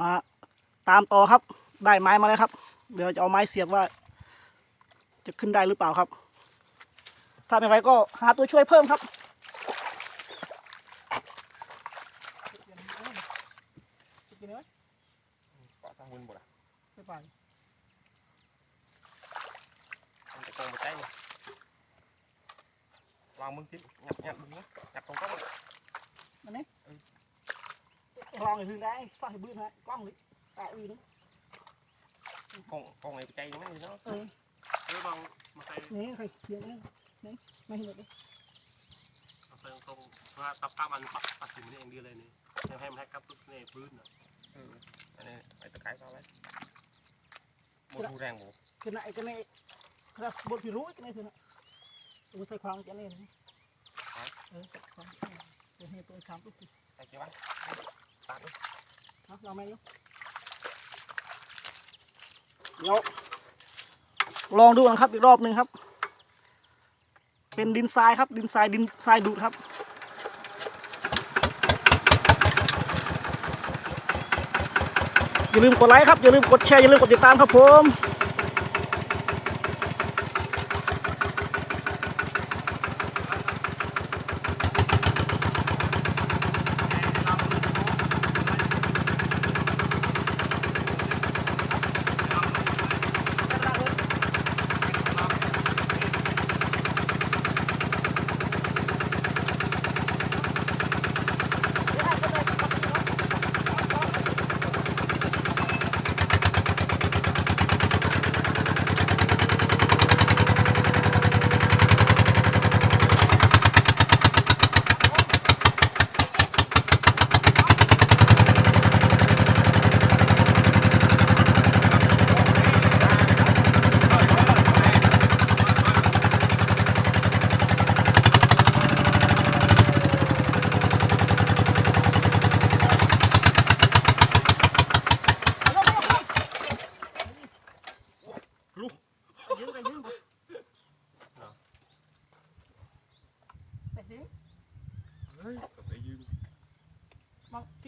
มาตามต่อครับ ได้ไม้มาแล้วครับ เดี๋ยวจะเอาไม้เสียบว่า จะขึ้นได้หรือเปล่าครับ ถ้าไม่ไหวก็หาตัวช่วยเพิ่มครับเกาะทางบนหมดอะไม่ไปมันจะกองไปใต้วางมึงทิ้งงัดงัดมึงนะงัดตรงกล้ องลองให้พื้นได้ฝากให้บื้นฮะกล้องเลยแตะวีนึงกองกองไหนไปใจยังไงเนาะเออเออลองมาใส่นี่ใครเขียนนี่นี่ไม่เห็นเลยมาใส่ตรงว่าตับข้ามันปักปักถึงนี่เองดีเลยนี่ยังให้มันให้กับปุ๊บนี่พื้นอะเอออันนี้ไอ้ตะไคร้เขาไว้หมดดูแรงหมูคือไหนกันนี่คือบบทพิรู้กันนี่คือนะตัวใส่ความกันนี่เออความตัวให้ตัวคำปุ๊บใส่กี่วัน ตัดนะเราไม่รู้เดี๋ยวลองดูนะครับอีกรอบหนึ่งครับ เป็นดินทรายครับ ดินทรายดินทรายดูดครับอย่าลืมกดไลค์ครับอย่าลืมกดแชร์อย่าลืมกดติดตามครับผมยืมไปยืมไปแต่ยืม เฮ้ยกับไอ้ยืม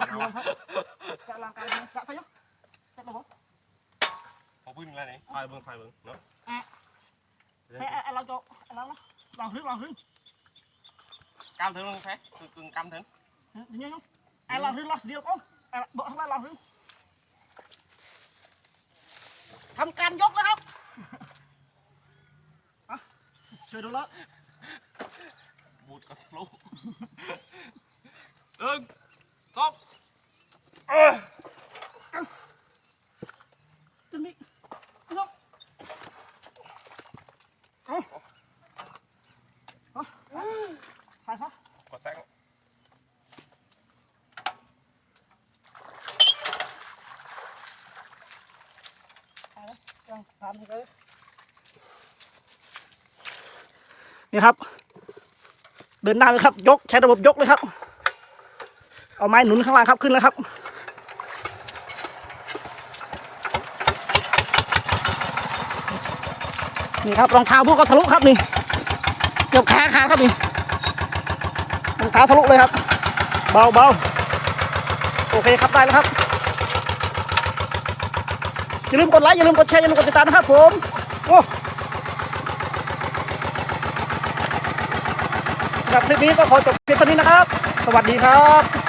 มโยมนี่อะลองกัลปลาเบิ่งกับให้งัดขาซ่อนเลยผมไปนี่ตั เอาปืนอะไรนี่ไฟเบิ้งไฟเบิ้งเนาะให้เราจะเราลองหึงลองหึงกำถึงลงแท้คือกึ่งกำถึงยังยังไอ้เราหึงเราเดียวก็ไอ้บอกให้เราหึงทำการยกแล้วครับช่วยดูแล้วบูดกับโลกหนึ่งสองจะมียกเอาเอาใครครับ กดแซง ยังทำเลยนี่ครับ เดินหน้าเลยครับ ยกใช้ระบบยกเลยครับ เอาไม้หนุนข้างล่างครับขึ้นแล้วครับนี่ครับรองเท้าพวกก็ทะลุครับนี่เกือบขาขาครับนี่รองเท้าทะลุเลยครับ เบาเบาโอเคครับได้แล้วครับ อย่าลืมกดไลค์อย่าลืมกดแชร์อย่าลืมกดติดตามนะครับผมโอ้สำหรับคลิปนี้ก็ขอจบเพียงเท่านี้นะครับ สวัสดีครับ